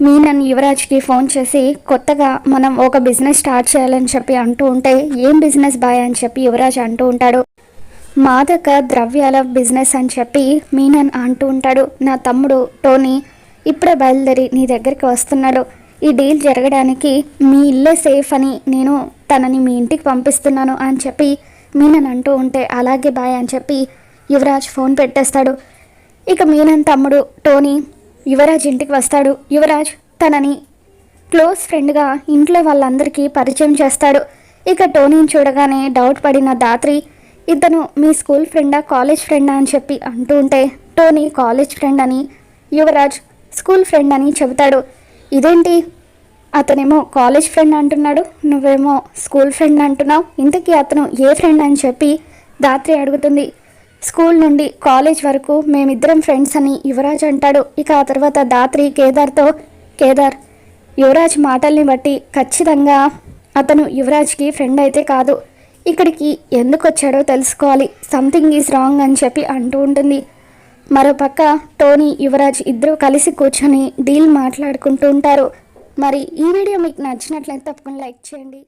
Menon యువరాజ్కి phone చేసి కొత్తగా మనం ఒక బిజినెస్ స్టార్ట్ చేయాలని చెప్పి అంటూ ఉంటే ఏం బిజినెస్ బాయ్ అని చెప్పి యువరాజ్ అంటూ ఉంటాడు. మాదక ద్రవ్యాల బిజినెస్ అని చెప్పి మీనన్ అంటూ ఉంటాడు. నా తమ్ముడు టోనీ ఇప్పుడే బయలుదేరి నీ దగ్గరికి వస్తున్నాడు. ఈ డీల్ జరగడానికి మీ ఇల్లే సేఫ్ అని నేను తనని మీ ఇంటికి పంపిస్తున్నాను అని చెప్పి మీనన్ అంటూ ఉంటే అలాగే బాయ్ అని చెప్పి యువరాజ్ ఫోన్ పెట్టేస్తాడు. ఇక మీనన్ తమ్ముడు టోనీ యువరాజ్ ఇంటికి వస్తాడు. యువరాజ్ తనని క్లోజ్ ఫ్రెండ్గా ఇంట్లో వాళ్ళందరికీ పరిచయం చేస్తాడు. ఇక టోనీని చూడగానే డౌట్ పడిన దాత్రి ఇతను మీ స్కూల్ ఫ్రెండా కాలేజ్ ఫ్రెండా? అని చెప్పి అంటూ ఉంటే టోనీ కాలేజ్ ఫ్రెండ్ అని యువరాజ్ స్కూల్ ఫ్రెండ్ అని చెబుతాడు. ఇదేంటి? అతనేమో కాలేజ్ ఫ్రెండ్ అంటున్నాడు నువ్వేమో స్కూల్ ఫ్రెండ్ అంటున్నావు ఇంతకీ అతను ఏ ఫ్రెండ్ అని చెప్పి దాత్రి అడుగుతుంది. స్కూల్ నుండి కాలేజ్ వరకు మేమిద్దరం ఫ్రెండ్స్ అని యువరాజ్ అంటాడు. ఇక ఆ తర్వాత దాత్రి కేదార్తో కేదార్ యువరాజ్ మాటల్ని బట్టి ఖచ్చితంగా అతను యువరాజ్కి ఫ్రెండ్ అయితే కాదు. ఇక్కడికి ఎందుకు వచ్చాడో తెలుసుకోవాలి. సంథింగ్ ఈజ్ రాంగ్ అని చెప్పి అంటూ ఉంటుంది. మరోపక్క టోనీ యువరాజ్ ఇద్దరూ కలిసి కూర్చొని డీల్ మాట్లాడుకుంటూ ఉంటారు. మరి ఈ వీడియో మీకు నచ్చినట్లయితే తప్పకుండా లైక్ చేయండి.